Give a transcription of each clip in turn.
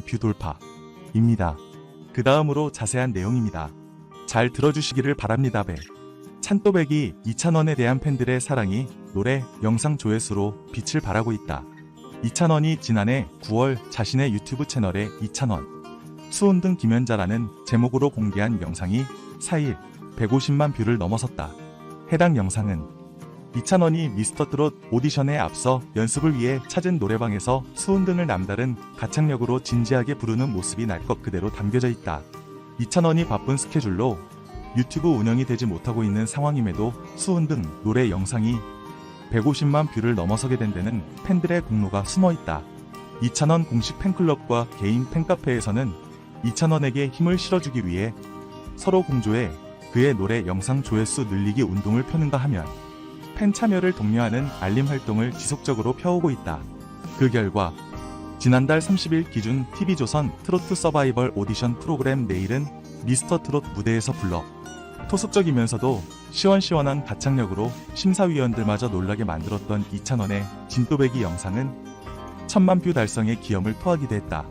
뷰 돌파입니다. 그 다음으로 자세한 내용입니다. 잘 들어주시기를 바랍니다. 배. 찬또백이 2,000원에 대한 팬들의 사랑이 노래, 영상 조회수로 빛을 발하고 있다. 2,000원이 지난해 9월 자신의 유튜브 채널에 2,000원 수온 등 김연자라는 제목으로 공개한 영상이 4일 150만 뷰를 넘어섰다. 해당 영상은 2,000원이 미스터 트롯 오디션에 앞서 연습을 위해 찾은 노래방에서 수은 등을 남다른 가창력으로 진지하게 부르는 모습이 날 것 그대로 담겨져 있다. 2,000원이 바쁜 스케줄로 유튜브 운영이 되지 못하고 있는 상황임에도 수은 등 노래 영상이 150만 뷰를 넘어서게 된 데는 팬들의 공로가 숨어 있다. 2,000원 공식 팬클럽과 개인 팬카페에서는 2,000원에게 힘을 실어주기 위해 서로 공조해 그의 노래 영상 조회수 늘리기 운동을 펴는가 하면 팬 참여를 독려하는 알림 활동을 지속적으로 펴오고 있다. 그 결과 지난달 30일 기준 TV조선 트로트 서바이벌 오디션 프로그램 내일은 미스터 트롯 무대에서 불러 토속적이면서도 시원시원한 가창력으로 심사위원들마저 놀라게 만들었던 2,000원의 진또배기 영상은 천만 뷰 달성에 기염을 토하기도 했다.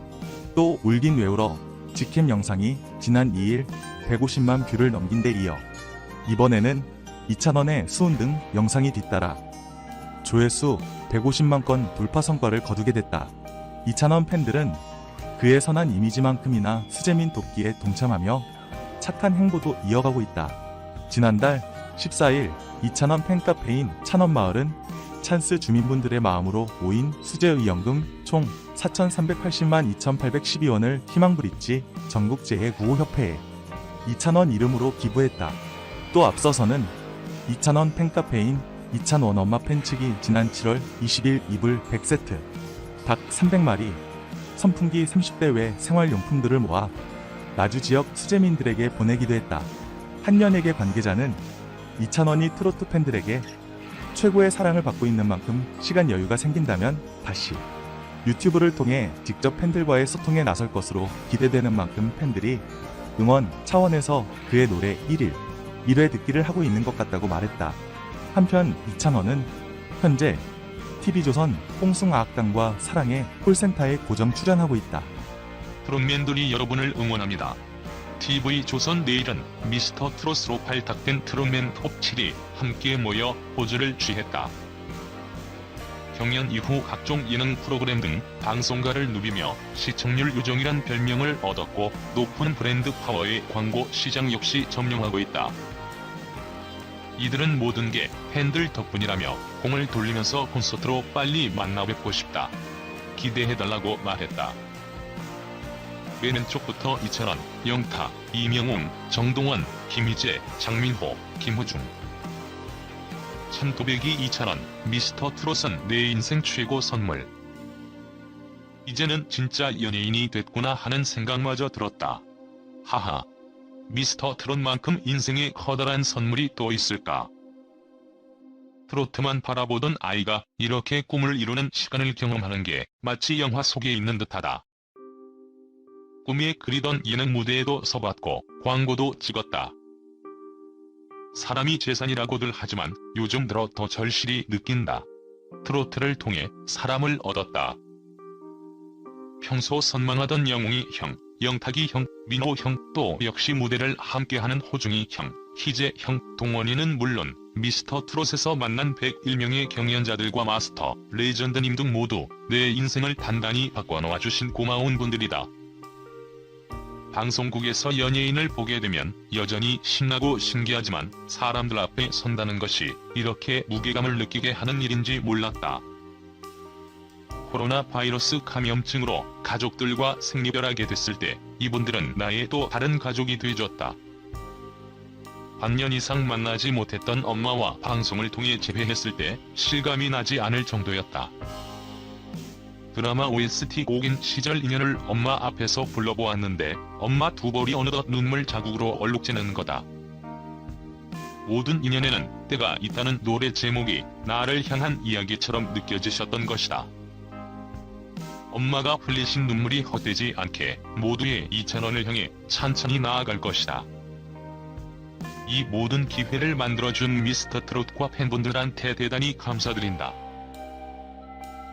또 울긴 외울어 직캠 영상이 지난 2일 150만 뷰를 넘긴 데 이어 이번에는 2,000원의 수은 등 영상이 뒤따라 조회수 150만 건 돌파 성과를 거두게 됐다. 2,000원 팬들은 그의 선한 이미지만큼이나 수재민 돕기에 동참하며 착한 행보도 이어가고 있다. 지난달 14일 2,000원 팬카페인 찬원마을은 찬스 주민분들의 마음으로 모인 수재의연금 총 4,380만 2,812원을 희망브릿지 전국재해구호협회에 2,000원 이름으로 기부했다. 또 앞서서는 2,000원 팬카페인 2,000원 엄마 팬 측이 지난 7월 20일 이불 100세트, 닭 300마리, 선풍기 30대 외 생활용품들을 모아 나주 지역 수재민들에게 보내기도 했다. 한연에게 관계자는 2,000원이 트로트 팬들에게 최고의 사랑을 받고 있는 만큼 시간 여유가 생긴다면 다시 유튜브를 통해 직접 팬들과의 소통에 나설 것으로 기대되는 만큼 팬들이 응원 차원에서 그의 노래 1일 1회 듣기를 하고 있는 것 같다고 말했다. 한편 2,000원은 현재 TV조선 뽕숭아학당과 사랑의 콜센터에 고정 출연하고 있다. 트롯맨들이 여러분을 응원합니다. TV 조선 내일은 미스터 트롯으로 발탁된 트롯맨 톱 7이 함께 모여 포즈를 취했다. 경연 이후 각종 예능 프로그램 등 방송가를 누비며 시청률 요정이란 별명을 얻었고 높은 브랜드 파워의 광고 시장 역시 점령하고 있다. 이들은 모든 게 팬들 덕분이라며 공을 돌리면서 콘서트로 빨리 만나 뵙고 싶다. 기대해달라고 말했다. 맨 왼쪽부터 이찬원, 영타, 이명웅, 정동원, 김희재, 장민호, 김호중. 천도백이 이찬원, 미스터 트롯은 내 인생 최고 선물. 이제는 진짜 연예인이 됐구나 하는 생각마저 들었다. 하하. 미스터 트롯만큼 인생에 커다란 선물이 또 있을까? 트로트만 바라보던 아이가 이렇게 꿈을 이루는 시간을 경험하는 게 마치 영화 속에 있는 듯하다. 꿈에 그리던 예능 무대에도 서봤고 광고도 찍었다. 사람이 재산이라고들 하지만 요즘 들어 더 절실히 느낀다. 트로트를 통해 사람을 얻었다. 평소 선망하던 영웅이 형, 영탁이 형, 민호 형, 또 역시 무대를 함께하는 호중이 형, 희재 형, 동원이는 물론 미스터 트롯에서 만난 101명의 경연자들과 마스터, 레전드님 등 모두 내 인생을 단단히 바꿔놓아 주신 고마운 분들이다. 방송국에서 연예인을 보게 되면 여전히 신나고 신기하지만 사람들 앞에 선다는 것이 이렇게 무게감을 느끼게 하는 일인지 몰랐다. 코로나 바이러스 감염증으로 가족들과 생리별하게 됐을 때 이분들은 나의 또 다른 가족이 돼줬다. 반년 이상 만나지 못했던 엄마와 방송을 통해 재회했을 때 실감이 나지 않을 정도였다. 드라마 OST 곡인 시절 인연을 엄마 앞에서 불러보았는데 엄마 두 볼이 어느덧 눈물 자국으로 얼룩지는 거다. 모든 인연에는 때가 있다는 노래 제목이 나를 향한 이야기처럼 느껴지셨던 것이다. 엄마가 흘리신 눈물이 헛되지 않게 모두의 2,000원을 향해 찬찬히 나아갈 것이다. 이 모든 기회를 만들어준 미스터 트롯과 팬분들한테 대단히 감사드린다.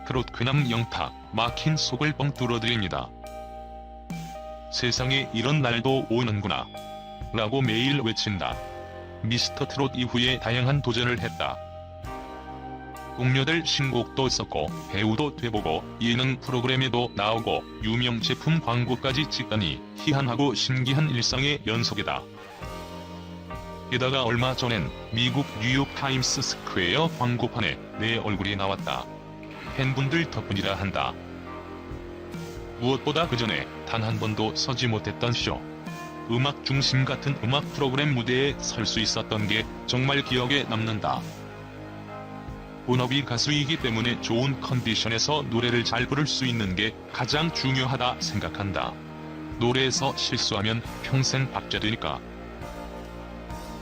트롯 근황 영탁, 막힌 속을 뻥 뚫어드립니다. 세상에 이런 날도 오는구나. 라고 매일 외친다. 미스터 트롯 이후에 다양한 도전을 했다. 동료들 신곡도 썼고 배우도 돼보고 예능 프로그램에도 나오고 유명 제품 광고까지 찍다니 희한하고 신기한 일상의 연속이다. 게다가 얼마 전엔 미국 뉴욕타임스 스퀘어 광고판에 내 얼굴이 나왔다. 팬분들 덕분이라 한다. 무엇보다 그 전에 단 한 번도 서지 못했던 쇼. 음악 중심 같은 음악 프로그램 무대에 설 수 있었던 게 정말 기억에 남는다. 본업이 가수이기 때문에 좋은 컨디션에서 노래를 잘 부를 수 있는 게 가장 중요하다 생각한다. 노래에서 실수하면 평생 박제되니까.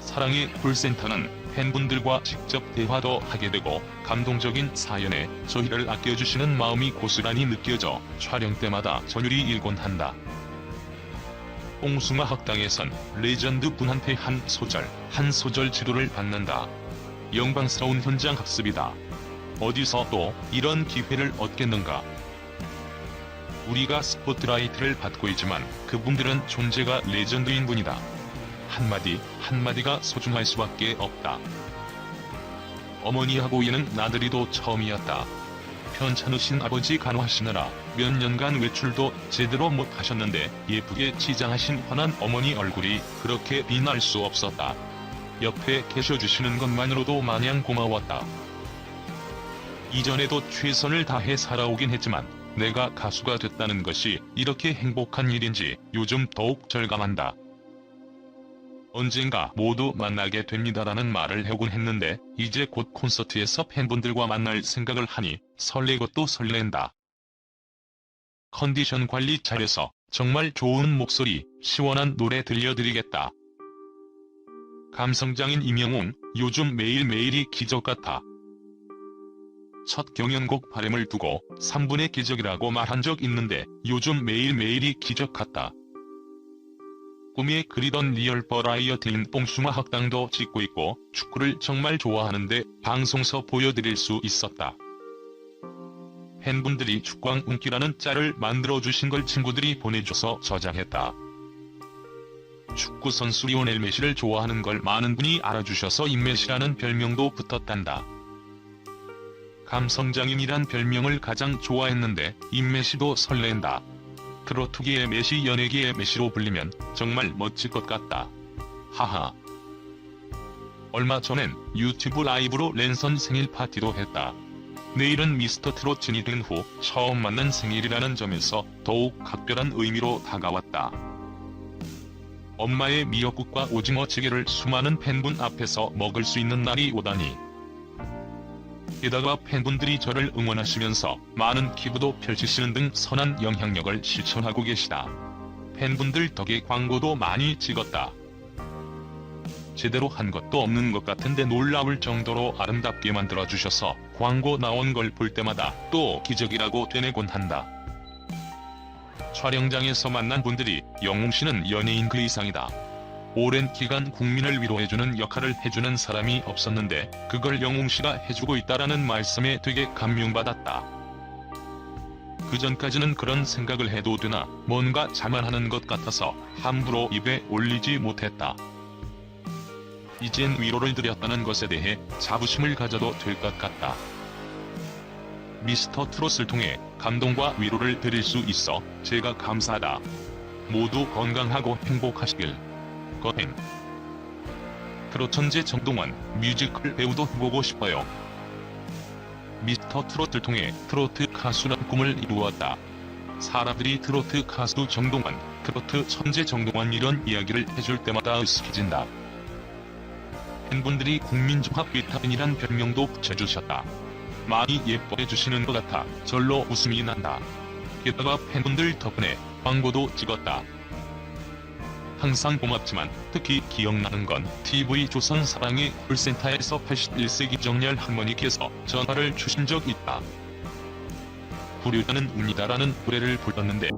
사랑의 콜센터는 팬분들과 직접 대화도 하게 되고 감동적인 사연에 저희를 아껴주시는 마음이 고스란히 느껴져 촬영 때마다 전율이 일곤 한다. 뽕숭아 학당에선 레전드 분한테 한 소절, 한 소절 지도를 받는다. 영광스러운 현장 학습이다. 어디서 또 이런 기회를 얻겠는가? 우리가 스포트라이트를 받고 있지만 그분들은 존재가 레전드인 분이다. 한마디 한마디가 소중할 수밖에 없다. 어머니하고 얘는 나들이도 처음이었다. 편찮으신 아버지 간호하시느라 몇 년간 외출도 제대로 못 하셨는데 예쁘게 치장하신 환한 어머니 얼굴이 그렇게 빛날 수 없었다. 옆에 계셔주시는 것만으로도 마냥 고마웠다. 이전에도 최선을 다해 살아오긴 했지만 내가 가수가 됐다는 것이 이렇게 행복한 일인지 요즘 더욱 절감한다. 언젠가 모두 만나게 됩니다라는 말을 해오곤 했는데 이제 곧 콘서트에서 팬분들과 만날 생각을 하니 설레고 또 설렌다. 컨디션 관리 잘해서 정말 좋은 목소리, 시원한 노래 들려드리겠다. 감성장인 임영웅, 요즘 매일매일이 기적 같아. 첫 경연곡 바램을 두고 3분의 기적이라고 말한 적 있는데 요즘 매일매일이 기적 같다. 꿈에 그리던 리얼 버라이어티인 뽕숭아 학당도 찍고 있고 축구를 정말 좋아하는데 방송서 보여드릴 수 있었다. 팬분들이 축광 운기라는 짤을 만들어주신 걸 친구들이 보내줘서 저장했다. 축구 선수 리오넬 메시를 좋아하는 걸 많은 분이 알아주셔서 인메시라는 별명도 붙었단다. 감성장인이란 별명을 가장 좋아했는데 인메시도 설렌다. 트로트계의 메시 연예계의 메시로 불리면 정말 멋질 것 같다. 하하. 얼마 전엔 유튜브 라이브로 랜선 생일 파티도 했다. 내일은 미스터 트롯 진이 된 후 처음 만난 생일이라는 점에서 더욱 각별한 의미로 다가왔다. 엄마의 미역국과 오징어 찌개를 수많은 팬분 앞에서 먹을 수 있는 날이 오다니. 게다가 팬분들이 저를 응원하시면서 많은 기부도 펼치시는 등 선한 영향력을 실천하고 계시다. 팬분들 덕에 광고도 많이 찍었다. 제대로 한 것도 없는 것 같은데 놀라울 정도로 아름답게 만들어주셔서 광고 나온 걸 볼 때마다 또 기적이라고 되뇌곤 한다. 촬영장에서 만난 분들이 영웅 씨는 연예인 그 이상이다. 오랜 기간 국민을 위로해주는 역할을 해주는 사람이 없었는데 그걸 영웅씨가 해주고 있다라는 말씀에 되게 감명받았다. 그 전까지는 그런 생각을 해도 되나 뭔가 자만하는 것 같아서 함부로 입에 올리지 못했다. 이젠 위로를 드렸다는 것에 대해 자부심을 가져도 될 것 같다. 미스터 트롯을 통해 감동과 위로를 드릴 수 있어 제가 감사하다. 모두 건강하고 행복하시길. 거행. 트롯 천재 정동원 뮤지컬 배우도 해보고 싶어요. 미스터 트롯을 통해 트로트 가수란 꿈을 이루었다. 사람들이 트로트 가수 정동원, 트로트 천재 정동원 이런 이야기를 해줄 때마다 으스해진다. 팬분들이 국민종합 비타민이란 별명도 붙여주셨다. 많이 예뻐해 주시는 것 같아 절로 웃음이 난다. 게다가 팬분들 덕분에 광고도 찍었다. 항상 고맙지만 특히 기억나는 건 TV 조선 사랑의 콜센터에서 81세기 정렬 할머니께서 전화를 주신 적 있다. 부류자는 웁니다라는 노래를 불렀는데